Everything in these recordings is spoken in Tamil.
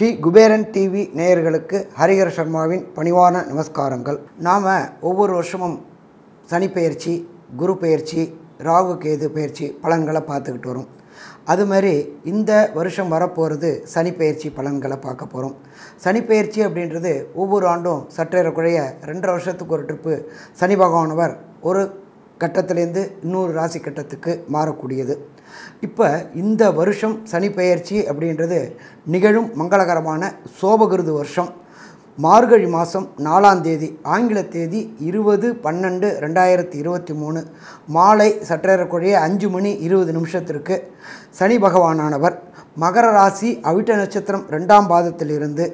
ஸ்ரீ குபேரன் டிவி நேயர்களுக்கு ஹரிஹர சர்மாவின் பணிவான நமஸ்காரங்கள். நாம் ஒவ்வொரு வருஷமும் சனி பயிற்சி குரு பயிற்சி ராகு கேது பயிற்சி பலன்களை பார்த்துக்கிட்டு வரோம். அது மாதிரி இந்த வருஷம் வரப்போகிறது சனி பயிற்சி பலன்களை பார்க்க போகிறோம் சனி பயிற்சி அப்படின்றது ஒவ்வொரு ஆண்டும் சற்றேறக்குறைய ரெண்டரை வருஷத்துக்கு ஒரு ட்ரிப்பு சனி பகவானவர் ஒரு கட்டத்திலேருந்து இன்னொரு ராசி கட்டத்துக்கு மாறக்கூடியது. இப்போ இந்த வருஷம் சனி பெயர்ச்சி அப்படின்றது நிகழும் மங்களகரமான சோபகிருது வருஷம். மார்கழி மாதம் நாலாம் தேதி ஆங்கில தேதி இருபது பன்னெண்டு ரெண்டாயிரத்தி இருபத்தி மூணு மாலை சற்றேறக்குறைய அஞ்சு மணி இருபது நிமிஷத்திற்கு சனி பகவானானவர். மகர ராசி அவிட்ட நட்சத்திரம் ரெண்டாம் பாதத்திலிருந்து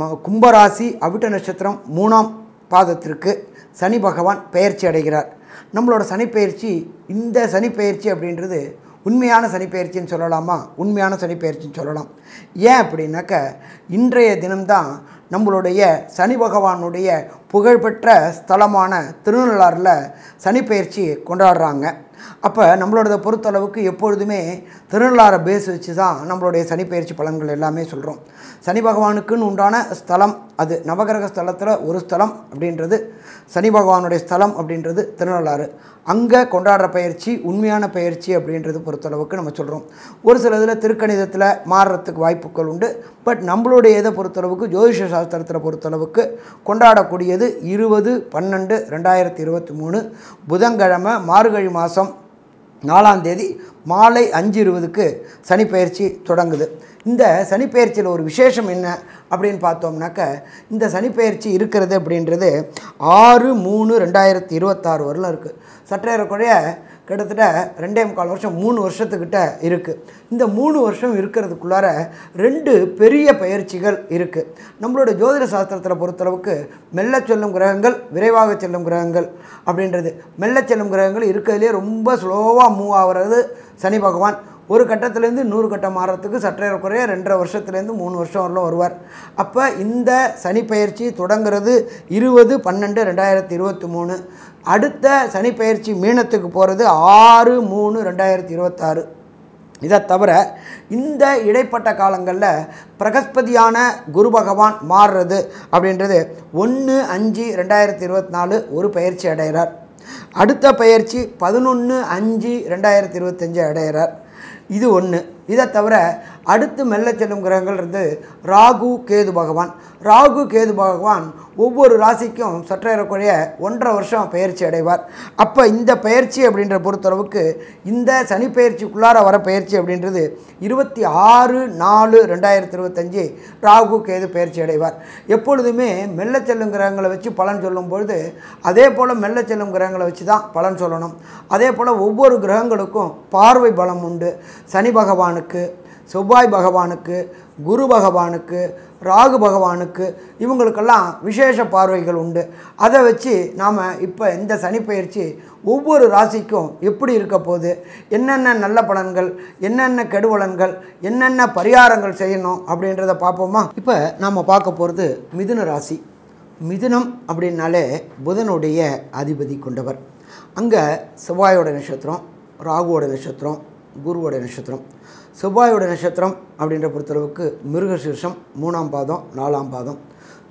ம கும்பராசி அவிட்ட நட்சத்திரம் மூணாம் பாதத்திற்கு சனி பகவான் பெயர்ச்சி அடைகிறார். நம்மளோட சனிப்பெயர்ச்சி இந்த சனிப்பெயர்ச்சி அப்படின்றது உண்மையான சனிப்பெயர்ச்சின்னு சொல்லலாமா? உண்மையான சனிப்பெயர்ச்சின்னு சொல்லலாம். ஏன் அப்படின்னாக்க இன்றைய தினம்தான் நம்மளுடைய சனி பகவானுடைய புகழ்பெற்ற ஸ்தலமான திருநள்ளாறில் சனிப்பெயர்ச்சி கொண்டாடுறாங்க. அப்போ நம்மளோட பொறுத்தளவுக்கு எப்பொழுதுமே திருநள்ளாரை பேஸ் வச்சு தான் நம்மளுடைய சனிப்பெயர்ச்சி பலன்கள் எல்லாமே சொல்கிறோம் சனி பகவானுக்குன்னு உண்டான ஸ்தலம் அது. நவகிரக ஸ்தலத்தில் ஒரு ஸ்தலம் அப்படின்றது சனி பகவானுடைய ஸ்தலம் அப்படின்றது திருநள்ளாறு. அங்கே கொண்டாடுற பயிற்சி உண்மையான பயிற்சி அப்படின்றது பொறுத்தளவுக்கு நம்ம சொல்கிறோம் ஒரு சில இதில் திருக்கணிதத்தில் மாறுறதுக்கு வாய்ப்புகள் உண்டு. பட் நம்மளுடைய இதை பொறுத்தளவுக்கு ஜோதிஷ சாஸ்திரத்தில் பொறுத்தளவுக்கு கொண்டாடக்கூடியது இருபது பன்னெண்டு ரெண்டாயிரத்தி இருபத்தி மூணு புதன்கிழமை மார்கழி மாதம் நாலாம் தேதி மாலை அஞ்சு இருபதுக்கு சனிப்பெயர்ச்சி தொடங்குது. இந்த சனிப்பெயர்ச்சியில் ஒரு விசேஷம் என்ன அப்படின்னு பார்த்தோம்னாக்க இந்த சனிப்பெயர்ச்சி இருக்கிறது அப்படின்றது ஆறு மூணு ரெண்டாயிரத்தி இருபத்தாறு வரலாம் இருக்குது சற்றேறக்குறைய கிட்டத்தட்ட ரெண்டே முக்கால் வருஷம் மூணு வருஷத்துக்கிட்ட இருக்குது இந்த மூணு வருஷம் இருக்கிறதுக்குள்ளார ரெண்டு பெரிய பயிற்சிகள் இருக்குது நம்மளோட ஜோதிட சாஸ்திரத்தில் பொறுத்தளவுக்கு மெல்ல செல்லும் கிரகங்கள் விரைவாக செல்லும் கிரகங்கள் அப்படின்றது. மெல்ல செல்லும் கிரகங்கள் இருக்கிறதுலே ரொம்ப ஸ்லோவாக மூவ் ஆகிறது சனி பகவான். ஒரு கட்டத்துலேருந்து நூறு கட்டம் மாறுறதுக்கு குறைய ரெண்டரை வருஷத்துலேருந்து மூணு வருஷம் வரலாம் வருவார். அப்போ இந்த சனி பயிற்சி தொடங்குறது இருபது பன்னெண்டு ரெண்டாயிரத்தி இருபத்தி மூணு. அடுத்த சனி பயிற்சி மீனத்துக்கு போகிறது ஆறு மூணு ரெண்டாயிரத்தி இருபத்தாறு. இதை தவிர இந்த இடைப்பட்ட காலங்களில் பிரகஸ்பதியான குரு பகவான் மாறுறது அப்படின்றது ஒன்று அஞ்சு ரெண்டாயிரத்தி இருபத்தி நாலு ஒரு பயிற்சி அடைகிறார். அடுத்த பயிற்சி பதினொன்று அஞ்சு ரெண்டாயிரத்தி இருபத்தஞ்சு அடைகிறார். இது ஒன்று இதை தவிர அடுத்து மெல்ல செல்லும் கிரகங்கள் இருந்து ராகு கேது பகவான். ராகு கேது பகவான் ஒவ்வொரு ராசிக்கும் சற்றேறக்குறைய ஒன்றரை வருஷம் பயிற்சி அடைவார். அப்போ இந்த பயிற்சி அப்படின்ற பொறுத்தளவுக்கு இந்த சனி பயிற்சிக்குள்ளார வர பயிற்சி அப்படின்றது இருபத்தி ஆறு நாலு ரெண்டாயிரத்தி இருபத்தஞ்சி ராகு கேது பயிற்சி அடைவார். எப்பொழுதுமே மெல்ல செல்லும் கிரகங்களை வச்சு பலன் சொல்லும் பொழுது அதே போல் மெல்ல செல்லும் கிரகங்களை வச்சு தான் பலன் சொல்லணும். அதே போல் ஒவ்வொரு கிரகங்களுக்கும் பார்வை பலம் உண்டு. சனி பகவானுக்கு செவ்வாய் பகவானுக்கு குரு பகவானுக்கு ராகு பகவானுக்கு இவங்களுக்கெல்லாம் விசேஷ பார்வைகள் உண்டு. அதை வச்சு நாம் இப்போ இந்த சனிப்பயிற்சி ஒவ்வொரு ராசிக்கும் எப்படி இருக்க போகுது? என்னென்ன நல்ல பலன்கள் என்னென்ன கெடுவலன்கள் என்னென்ன பரிகாரங்கள் செய்யணும் அப்படின்றத பார்ப்போமா? இப்போ நாம் பார்க்க போகிறது மிதுன ராசி. மிதுனம் அப்படின்னாலே புதனுடைய அதிபதி கொண்டவர். அங்கே செவ்வாயோட நட்சத்திரம் ராகுவோட நட்சத்திரம் குருவோட நட்சத்திரம் செவ்வாயோட நட்சத்திரம் அப்படின்ற பொறுத்தளவுக்கு மிருகசீர்ஷம் மூணாம் பாதம் நாலாம் பாதம்.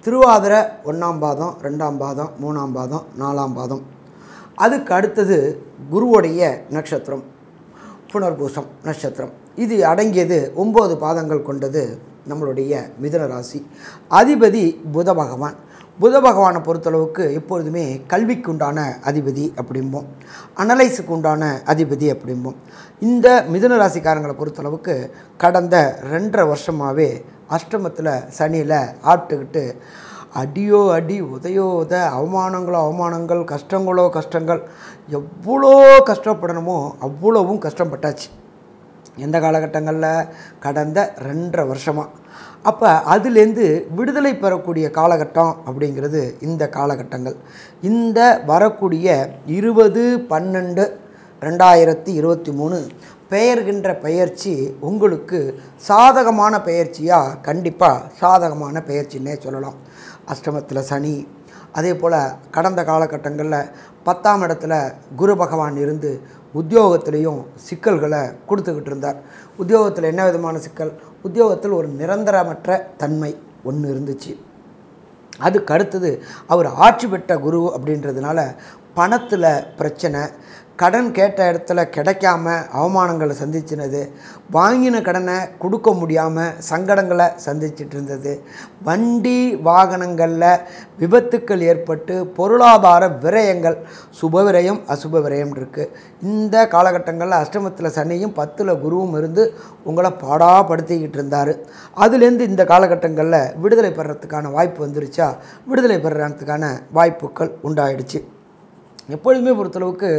திருவாதிரை ஒன்றாம் பாதம் ரெண்டாம் பாதம் மூணாம் பாதம் நாலாம் பாதம். அதுக்கு அடுத்தது குருவுடைய நட்சத்திரம் புனர்பூசம் நட்சத்திரம். இது அடங்கியது ஒம்பது பாதங்கள் கொண்டது நம்மளுடைய மிதன ராசி அதிபதி புத பகவான். புத பகவானை பொறுத்தளவுக்கு எப்பொழுதுமே கல்விக்கு உண்டான அதிபதி அப்படிம்போம். அனலைஸுக்கு உண்டான அதிபதி அப்படிம்போம். இந்த மிதுன ராசிக்காரங்களை பொறுத்தளவுக்கு கடந்த ரெண்டரை வருஷமாகவே அஷ்டமத்தில் சனியில் ஆட்டுக்கிட்டு அடியோ அடி உதையோ உத அவமானங்களோ அவமானங்கள் கஷ்டங்களோ கஷ்டங்கள் எவ்வளோ கஷ்டப்படணுமோ அவ்வளவும் கஷ்டப்பட்டாச்சு. எந்த காலகட்டங்களில்? கடந்த ரெண்டரை வருஷமாக அப்போ அதுலேருந்து விடுதலை பெறக்கூடிய காலகட்டம் அப்படிங்கிறது இந்த காலகட்டங்கள். இந்த வரக்கூடிய இருபது பன்னெண்டு ரெண்டாயிரத்தி இருபத்தி மூணு பெயர்கின்ற பயிற்சி உங்களுக்கு சாதகமான பயிற்சியாக கண்டிப்பாக சாதகமான பெயர்ச்சின்னே சொல்லலாம். அஷ்டமத்தில் சனி அதே போல் கடந்த காலகட்டங்களில் பத்தாம் இடத்துல குரு பகவான் இருந்து உத்தியோகத்திலையும் சிக்கல்களை கொடுத்துக்கிட்டு இருந்தார். உத்தியோகத்தில் என்ன விதமான சிக்கல்? உத்தியோகத்தில் ஒரு நிரந்தரமற்ற தன்மை ஒன்று இருந்துச்சு. அதுக்கு அடுத்தது அவர் ஆட்சி பெற்ற குரு அப்படின்றதுனால பணத்தில் பிரச்சனை கடன் கேட்ட இடத்துல கிடைக்காம அவமானங்களை சந்திச்சினது வாங்கின கடனை கொடுக்க முடியாமல் சங்கடங்களை சந்திச்சிட்டு இருந்தது. வண்டி வாகனங்களில் விபத்துக்கள் ஏற்பட்டு பொருளாதார விரயங்கள் சுப விரயம் அசுப விரயம் இருக்குது இந்த காலகட்டங்களில் அஷ்டமத்தில் சனியும் பத்தில் குருவும் இருந்து உங்களை பாடாப்படுத்திக்கிட்டு இருந்தார். அதுலேருந்து இந்த காலகட்டங்களில் விடுதலை பெறத்துக்கான வாய்ப்பு வந்துருச்சா? விடுதலை பெறத்துக்கான வாய்ப்புகள் உண்டாயிடுச்சு. எப்பொழுதுமே பொறுத்தளவுக்கு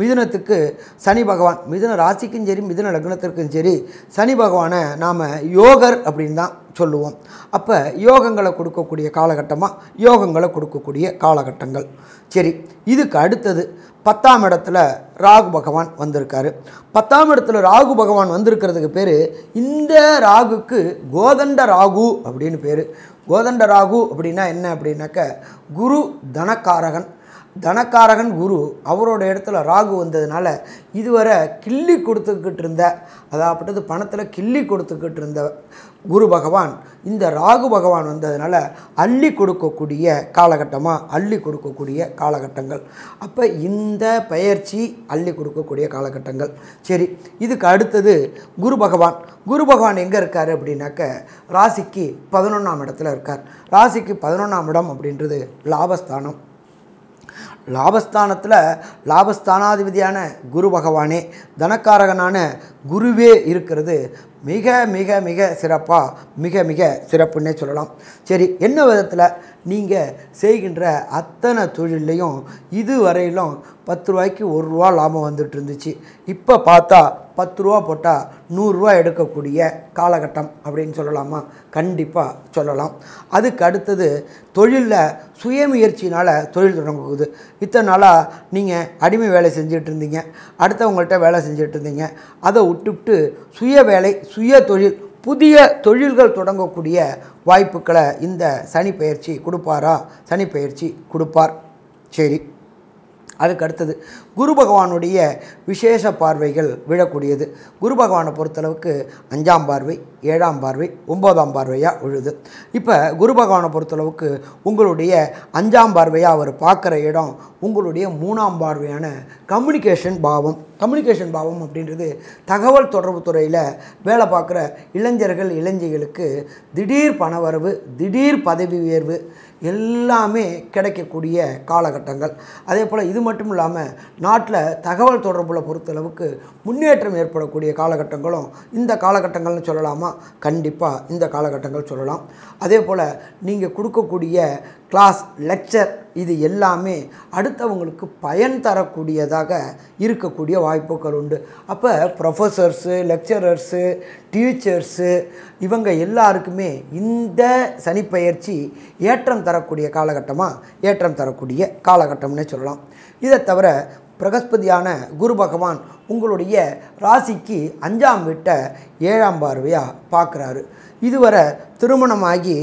மிதுனத்துக்கு சனி பகவான் மிதுன ராசிக்கும் சரி மிதுன லக்னத்திற்கும் சரி சனி பகவானை நாம் யோகர் அப்படின்னு தான் சொல்லுவோம். அப்போ யோகங்களை கொடுக்கக்கூடிய காலகட்டமாக யோகங்களை கொடுக்கக்கூடிய காலகட்டங்கள். சரி இதுக்கு அடுத்தது பத்தாம் இடத்துல ராகு பகவான் வந்திருக்காரு. பத்தாம் இடத்துல ராகு பகவான் வந்திருக்கிறதுக்கு பேர் இந்த ராகுக்கு கோதண்ட ராகு அப்படின்னு பேர். கோதண்ட ராகு அப்படின்னா என்ன அப்படின்னாக்க குரு தனக்காரகன். தனக்காரகன் குரு அவரோட இடத்துல ராகு வந்ததுனால இதுவரை கிள்ளி கொடுத்துக்கிட்டு இருந்த அதாவது பணத்தில் கிள்ளி கொடுத்துக்கிட்டு இருந்த குரு பகவான் இந்த ராகு பகவான் வந்ததுனால அள்ளி கொடுக்கக்கூடிய காலகட்டமாக அள்ளி கொடுக்கக்கூடிய காலகட்டங்கள். அப்போ இந்த பயிற்சி அள்ளி கொடுக்கக்கூடிய காலகட்டங்கள். சரி இதுக்கு அடுத்தது குரு பகவான். குரு பகவான் எங்கே இருக்கார் அப்படின்னாக்க ராசிக்கு பதினொன்றாம் இடத்துல இருக்கார். ராசிக்கு பதினொன்றாம் இடம் அப்படின்றது லாபஸ்தானம். லாபஸ்தானத்தில் லாபஸ்தானாதிபதியான குரு பகவானே தனக்காரகனான குருவே இருக்கிறது. மிக மிக மிக சிறப்பாக மிக மிக சிறப்புன்னே சொல்லலாம். சரி என்ன விதத்தில் நீங்கள் செய்கின்ற அத்தனை தொழிலையும் இதுவரையிலும் பத்து ரூபாய்க்கு ஒரு ரூபா லாபம் வந்துட்டு இருந்துச்சு. இப்போ பார்த்தா பத்து ரூபா போட்டால் நூறுரூவா எடுக்கக்கூடிய காலகட்டம் அப்படின்னு சொல்லலாமா? கண்டிப்பாக சொல்லலாம். அதுக்கு அடுத்தது தொழிலில் சுயமுயற்சினால் தொழில் தொடங்குது. இத்தனை நாளாக நீங்கள் அடிமை வேலை செஞ்சுட்டு இருந்தீங்க. அடுத்தவங்கள்ட்ட வேலை செஞ்சுட்டு இருந்தீங்க. அதை விட்டுவிட்டு சுய வேலை சுய தொழில் புதிய தொழில்கள் தொடங்கக்கூடிய வாய்ப்புகளை இந்த சனி பயிற்சி கொடுப்பாரா? சனி பயிற்சி கொடுப்பார். சரி. அதுக்கு அடுத்தது குரு பகவானுடைய விசேஷ பார்வைகள் விழக்கூடியது. குரு பகவானை பொறுத்தளவுக்கு அஞ்சாம் பார்வை ஏழாம் பார்வை ஒம்போதாம் பார்வையாக விழுது. இப்போ குரு பகவானை பொறுத்தளவுக்கு உங்களுடைய அஞ்சாம் பார்வையாக அவர் பார்க்குற இடம் உங்களுடைய மூணாம் பார்வையான கம்யூனிகேஷன் பாவம். கம்யூனிகேஷன் பாவம் அப்படின்றது தகவல் தொடர்பு துறையில் வேலை பார்க்குற இளைஞர்கள் இளைஞர்களுக்கு திடீர் பணவரவு திடீர் பதவி உயர்வு எல்லாமே கிடைக்கக்கூடிய காலகட்டங்கள். அதே போல் இது மட்டும் இல்லாமல் நாட்டில் தகவல் தொடர்புல பொறுத்தளவுக்கு முன்னேற்றம் ஏற்படக்கூடிய காலகட்டங்களும் இந்த காலகட்டங்கள்னு சொல்லலாமா? கண்டிப்பாக இந்த காலகட்டங்கள் சொல்லலாம். அதே போல் நீங்கள் கொடுக்கக்கூடிய கிளாஸ் லெக்சர் இது எல்லாமே அடுத்தவங்களுக்கு பயன் தரக்கூடியதாக இருக்கக்கூடிய வாய்ப்புகள் உண்டு. அப்போ ப்ரொஃபஸர்ஸு லெக்சரர்ஸு டீச்சர்ஸு இவங்க எல்லாருக்குமே இந்த சனிப்பெயர்ச்சி ஏற்றம் தரக்கூடிய காலகட்டமாக ஏற்றம் தரக்கூடிய காலகட்டம்னே சொல்லலாம். இதை தவிர பிரகஸ்பதியான குரு பகவான் உங்களுடைய ராசிக்கு அஞ்சாம் வீட்டை ஏழாம் பார்வையாக பார்க்குறாரு. இதுவரை திருமணமாகி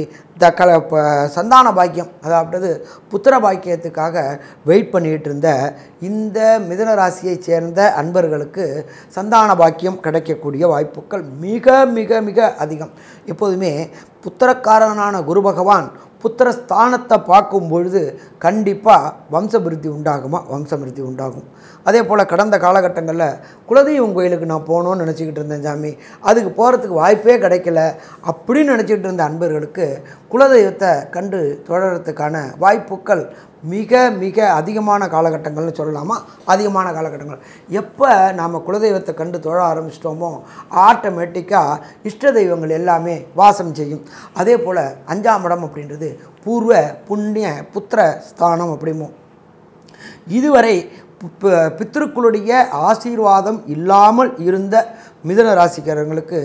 த கல ப சந்தான பாக்கியம் அதாவது புத்திர பாக்கியத்துக்காக வெயிட் பண்ணிகிட்டு இருந்த இந்த மிதன ராசியைச் சேர்ந்த அன்பர்களுக்கு சந்தான பாக்கியம் கிடைக்கக்கூடிய வாய்ப்புகள் மிக மிக மிக அதிகம். எப்போதுமே புத்திரக்காரனான குரு பகவான் புத்திர ஸ்தானத்தை பார்க்கும் பொழுது கண்டிப்பாக வம்சபிருத்தி உண்டாகுமா? வம்சபிருத்தி உண்டாகும். அதே போல் கடந்த காலகட்டங்களில் குலதெய்வம் கோயிலுக்கு நான் போகணும்னு நினச்சிக்கிட்டு இருந்தேன் சாமி. அதுக்கு போகிறதுக்கு வாய்ப்பே கிடைக்கல. அப்படின்னு நினச்சிக்கிட்டு இருந்த அன்பர்களுக்கு குலதெய்வத்தை கண்டு தொடர்கிறதுக்கான வாய்ப்புகள் மிக மிக அதிகமான காலகட்டங்கள்னு சொல்லலாமா? அதிகமான காலகட்டங்கள். எப்போ நாம் குலதெய்வத்தை கண்டு தொழ ஆரம்பிச்சிட்டோமோ ஆட்டோமேட்டிக்காக இஷ்ட தெய்வங்கள் எல்லாமே வாசம் செய்யும். அதே போல் அஞ்சாம் இடம் அப்படின்றது பூர்வ புண்ணிய புத்திர ஸ்தானம் அப்படிமோ. இதுவரை பித்திருக்களுடைய பித்ருக்களுடைய ஆசீர்வாதம் இல்லாமல் இருந்த மிதுன ராசிக்காரங்களுக்கு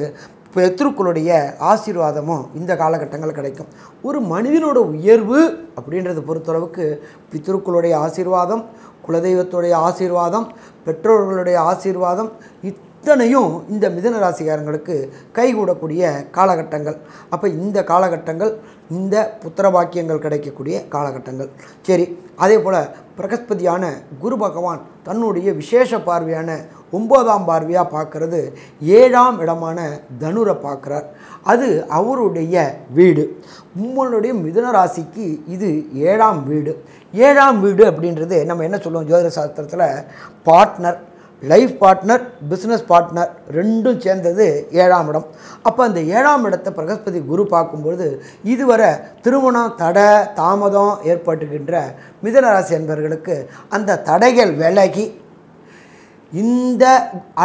பித்ருக்களுடைய ஆசீர்வாதமும் இந்த காலகட்டங்கள் கிடைக்கும். ஒரு மனிதனோட உயர்வு அப்படின்றத பொறுத்தளவுக்கு பித்ருக்களுடைய ஆசீர்வாதம் குலதெய்வத்துடைய ஆசீர்வாதம் பெற்றோர்களுடைய ஆசீர்வாதம் இத்தனையும் இந்த மிதுன ராசிகாரங்களுக்கு கைகூடக்கூடிய காலகட்டங்கள். அப்போ இந்த காலகட்டங்கள் இந்த புத்திர பாக்கியங்கள் கிடைக்கக்கூடிய காலகட்டங்கள். சரி அதே போல் பிரகஸ்பதியான குரு பகவான் தன்னுடைய விசேஷ பார்வையான ஒம்பதாம் பார்வையாக பார்க்கறது ஏழாம் இடமான தனுரை பார்க்குறார். அது அவருடைய வீடு. உங்களுடைய மிதுன ராசிக்கு இது ஏழாம் வீடு. ஏழாம் வீடு அப்படின்றது நம்ம என்ன சொல்லுவோம்? ஜோதிட சாஸ்திரத்தில் partner life partner business partner ரெண்டும் சேர்ந்தது ஏழாம் இடம். அப்போ அந்த ஏழாம் இடத்தை பிரகஸ்பதி குரு பார்க்கும்பொழுது இதுவரை திருமணம் தடை தாமதம் ஏற்பட்டுகின்ற மிதனராசி என்பவர்களுக்கு அந்த தடைகள் விலகி இந்த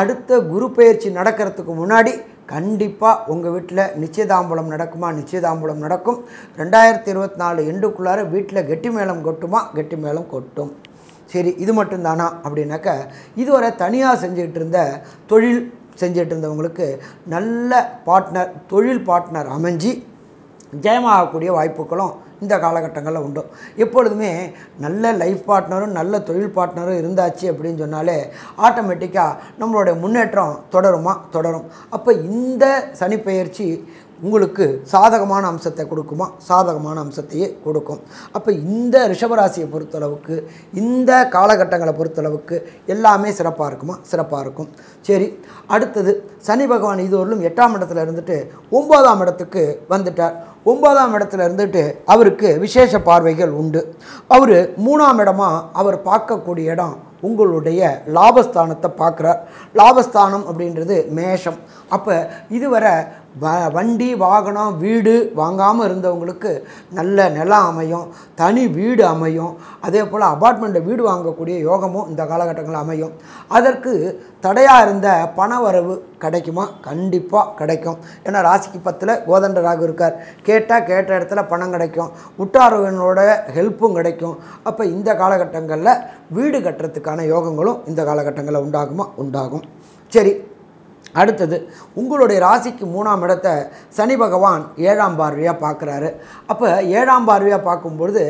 அடுத்த குரு பயிற்சி நடக்கிறதுக்கு முன்னாடி கண்டிப்பாக உங்கள் வீட்டில் நிச்சயதாம்பலம் நடக்குமா? நிச்சயதாம்பலம் நடக்கும். ரெண்டாயிரத்தி இருபத்தி நாலு எண்டுக்குள்ளார வீட்டில் கெட்டி மேளம் கொட்டுமா? கெட்டி மேளம் கொட்டும். சரி இது மட்டும்தானா? அப்படின்னாக்க இதுவரை தனியாக செஞ்சுக்கிட்டு இருந்த தொழில் செஞ்சுட்டு இருந்தவங்களுக்கு நல்ல பார்ட்னர் தொழில் பார்ட்னர் அமைஞ்சு ஜெயமாகக்கூடிய வாய்ப்புகளும் இந்த காலகட்டங்களில் உண்டு. எப்பொழுதுமே நல்ல லைஃப் பார்ட்னரும் நல்ல தொழில் பார்ட்னரும் இருந்தாச்சு அப்படின்னு சொன்னாலே ஆட்டோமேட்டிக்காக நம்மளுடைய முன்னேற்றம் தொடருமா? தொடரும். அப்போ இந்த சனிப்பெயர்ச்சி உங்களுக்கு சாதகமான அம்சத்தை கொடுக்குமா? சாதகமான அம்சத்தையே கொடுக்கும். அப்போ இந்த ரிஷபராசியை பொறுத்தளவுக்கு இந்த காலகட்டங்களை பொறுத்தளவுக்கு எல்லாமே சிறப்பாக இருக்குமா? சிறப்பாக இருக்கும். சரி அடுத்தது சனி பகவான் இதுவரையிலும் எட்டாம் இடத்துல இருந்துட்டு ஒன்பதாம் இடத்துக்கு வந்துட்டார். ஒன்பதாம் இடத்துல இருந்துட்டு அவருக்கு விசேஷ பார்வைகள் உண்டு. அவர் மூணாம் இடமாக அவர் பார்க்கக்கூடிய இடம் உங்களுடைய லாபஸ்தானத்தை பார்க்குறார். லாபஸ்தானம் அப்படின்றது மேஷம். அப்போ இதுவரை வ வண்டி வாகனம் வீடு வாங்காமல் இருந்தவங்களுக்கு நல்ல நிலம் அமையும் தனி வீடு அமையும். அதே போல் அபார்ட்மெண்ட்டை வீடு வாங்கக்கூடிய யோகமும் இந்த காலகட்டங்களில் அமையும். அதற்கு தடையாக இருந்த பண வரவு கிடைக்குமா? கண்டிப்பாக கிடைக்கும். ஏன்னா ராசிக்கு பத்தில் கோதண்ட ராகு இருக்கார். கேட்டால் கேட்ட இடத்துல பணம் கிடைக்கும். உற்றாரவனோட ஹெல்ப்பும் கிடைக்கும். அப்போ இந்த காலகட்டங்களில் வீடு கட்டுறதுக்கான யோகங்களும் இந்த காலகட்டங்களில் உண்டாகுமா? உண்டாகும். சரி அடுத்தது உங்களுடைய ராசிக்கு மூணாம் இடத்தை சனி பகவான் ஏழாம் பார்வையாக பார்க்குறாரு. அப்போ ஏழாம் பார்வையாக பார்க்கும்பொழுது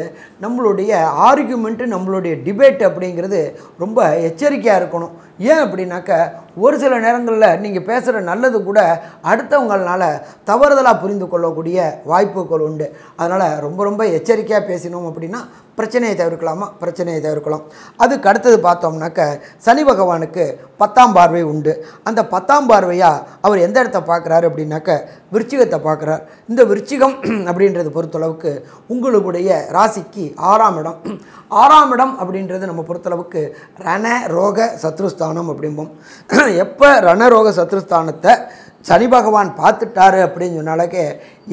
நம்மளுடைய ஆர்கியூமெண்ட்டு நம்மளுடைய டிபேட் அப்படிங்கிறது ரொம்ப எச்சரிக்கையாக இருக்கணும். ஏன் அப்படின்னாக்க ஒரு சில நேரங்களில் நீங்கள் பேசுகிற நல்லது கூட அடுத்தவங்களால் தவறுதலாக புரிந்து கொள்ளக்கூடிய வாய்ப்புகள் உண்டு. அதனால் ரொம்ப ரொம்ப எச்சரிக்கையாக பேசினோம் அப்படின்னா பிரச்சனையை தவிர்க்கலாமா? பிரச்சனையை தவிர்க்கலாம். அதுக்கு அடுத்தது பார்த்தோம்னாக்க சனி பகவானுக்கு பத்தாம் பார்வை உண்டு. அந்த பத்தாம் பார்வையாக அவர் எந்த இடத்த பார்க்குறாரு அப்படின்னாக்க விருச்சிகத்தை பார்க்குறார். இந்த விருச்சிகம் அப்படின்றது பொறுத்தளவுக்கு உங்களுடைய ராசிக்கு ஆறாம் இடம். ஆறாம் இடம் அப்படின்றது நம்ம பொறுத்தளவுக்கு ரண ரோக சத்ருஸ்தானம் அப்படிம்போம். எப்போ ரணரோக சத்ருஸ்தானத்தை சனி பகவான் பார்த்துட்டாரு அப்படின்னு சொன்னாலே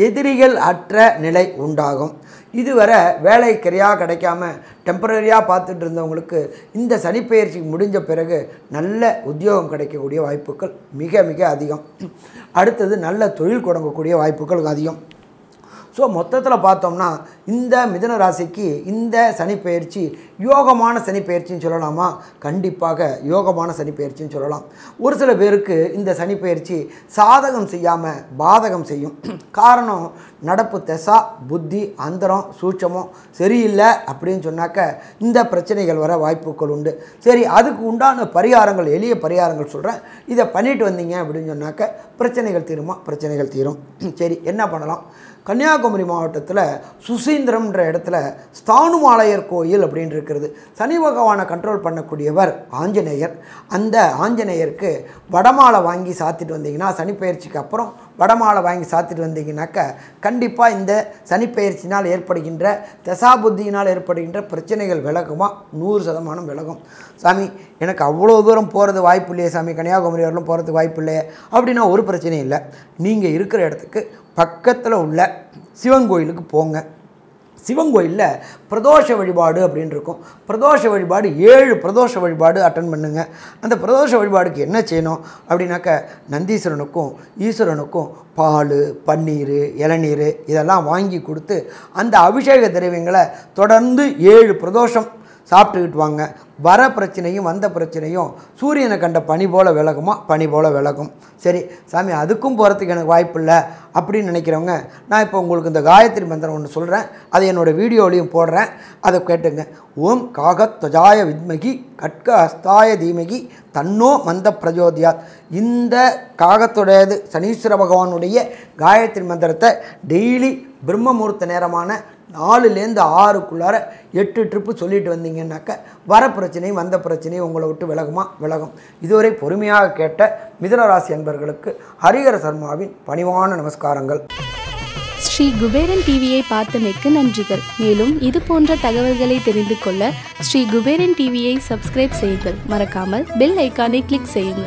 எதிரிகள் அற்ற நிலை உண்டாகும். இதுவரை வேலை சரியாக கிடைக்காம டெம்பரரியாக பார்த்துட்டு இருந்தவங்களுக்கு இந்த சனிப்பெயர்ச்சி முடிஞ்ச பிறகு நல்ல உத்தியோகம் கிடைக்கக்கூடிய வாய்ப்புகள் மிக மிக அதிகம். அடுத்தது நல்ல தொழில் தொடங்கக்கூடிய வாய்ப்புகள் அதிகம். ஸோ மொத்தத்தில் பார்த்தோம்னா இந்த மிதன ராசிக்கு இந்த சனிப்பெயர்ச்சி யோகமான சனிப்பெயர்ச்சின்னு சொல்லலாமா? கண்டிப்பாக யோகமான சனிப்பெயர்ச்சின்னு சொல்லலாம். ஒரு சில பேருக்கு இந்த சனிப்பெயர்ச்சி சாதகம் செய்யாமல் பாதகம் செய்யும். காரணம் நடப்பு தசா புத்தி அந்தரம் சூட்சமம் சரியில்லை அப்படின்னு சொன்னாக்க இந்த பிரச்சனைகள் வர வாய்ப்புகள் உண்டு. சரி அதுக்கு உண்டான பரிகாரங்கள் எளிய பரிகாரங்கள் சொல்கிறேன் இதை பண்ணிட்டு வந்தீங்க அப்படின்னு சொன்னாக்க பிரச்சனைகள் தீருமா? பிரச்சனைகள் தீரும். சரி என்ன பண்ணலாம்? கன்னியாகுமரி மாவட்டத்தில் சுசீந்திரம்ன்ற இடத்துல ஸ்தானுமாலையர் கோயில் அப்படின்னு இருக்கிறது சனி பகவானை கண்ட்ரோல் பண்ணக்கூடியவர் ஆஞ்சநேயர். அந்த ஆஞ்சநேயருக்கு வடமாலை வாங்கி சாத்திட்டு வந்தீங்கன்னா சனிப்பெயர்ச்சிக்கு அப்புறம் வடமாலை வாங்கி சாத்திட்டு வந்தீங்கன்னாக்க கண்டிப்பாக இந்த சனிப்பெயர்ச்சினால் ஏற்படுகின்ற தசாபுத்தியினால் ஏற்படுகின்ற பிரச்சனைகள் விலகுமா? நூறு சதமானம் விலகும். சாமி எனக்கு அவ்வளோ தூரம் போகிறது வாய்ப்பு இல்லையே சாமி. கன்னியாகுமரி வரலும் போகிறதுக்கு வாய்ப்பு இல்லையே அப்படின்னா ஒரு பிரச்சனையும் இல்லை. நீங்கள் இருக்கிற இடத்துக்கு பக்கத்தில் உள்ள சிவன் கோயிலுக்கு போங்க. சிவன் கோயிலில் பிரதோஷ வழிபாடு அப்படின்னு இருக்கும். பிரதோஷ வழிபாடு ஏழு பிரதோஷ வழிபாடு அட்டன் பண்ணுங்க. அந்த பிரதோஷ வழிபாடுக்கு என்ன செய்யணும்? அப்படின்னாக்க நந்தீஸ்வரனுக்கும் ஈஸ்வரனுக்கும் பால் பன்னீர் இளநீர் இதெல்லாம் வாங்கி கொடுத்து அந்த அபிஷேக திரவியங்களை தொடர்ந்து ஏழு பிரதோஷம் சாப்பிட்டுக்கிட்டு வாங்க. வர பிரச்சனையும் வந்த பிரச்சனையும் சூரியனை கண்ட பனி போல் விலகுமா? பனி போல் விலகும். சரி சாமி அதுக்கும் போகிறதுக்கு எனக்கு வாய்ப்பு இல்லை அப்படின்னு நினைக்கிறவங்க நான் இப்போ உங்களுக்கு இந்த காயத்ரி மந்திரம் ஒன்று சொல்கிறேன் அதை என்னோடய வீடியோலையும் போடுறேன். அதை கேட்டுங்க. ஓம் காகத்வஜாய வித்மகி கட்க அஸ்தாய தீமகி தன்னோ மந்த பிரஜோதியாத். இந்த காகத்துடையது சனீஸ்வர பகவானுடைய காயத்ரி மந்திரத்தை டெய்லி பிரம்மமூர்த்த நேரமான நாலுலேருந்து ஆறுக்குள்ளார எட்டு ட்ரிப்பு சொல்லிட்டு வந்தீங்கன்னாக்க வர பிரச்சனை வந்த பிரச்சனை உங்களை விட்டு விலகுமா? விலகும். இதுவரை பொறுமையாக கேட்ட மிதனராசி அன்பர்களுக்கு ஹரிஹர சர்மாவின் பணிவான நமஸ்காரங்கள். ஸ்ரீ குபேரன் டிவியை பார்த்தமைக்கு நன்றிகள். மேலும் இது போன்ற தகவல்களை தெரிந்து கொள்ள ஸ்ரீ குபேரன் டிவியை சப்ஸ்கிரைப் செய்யுங்கள். மறக்காமல் பெல் ஐக்கானை கிளிக் செய்யுங்கள்.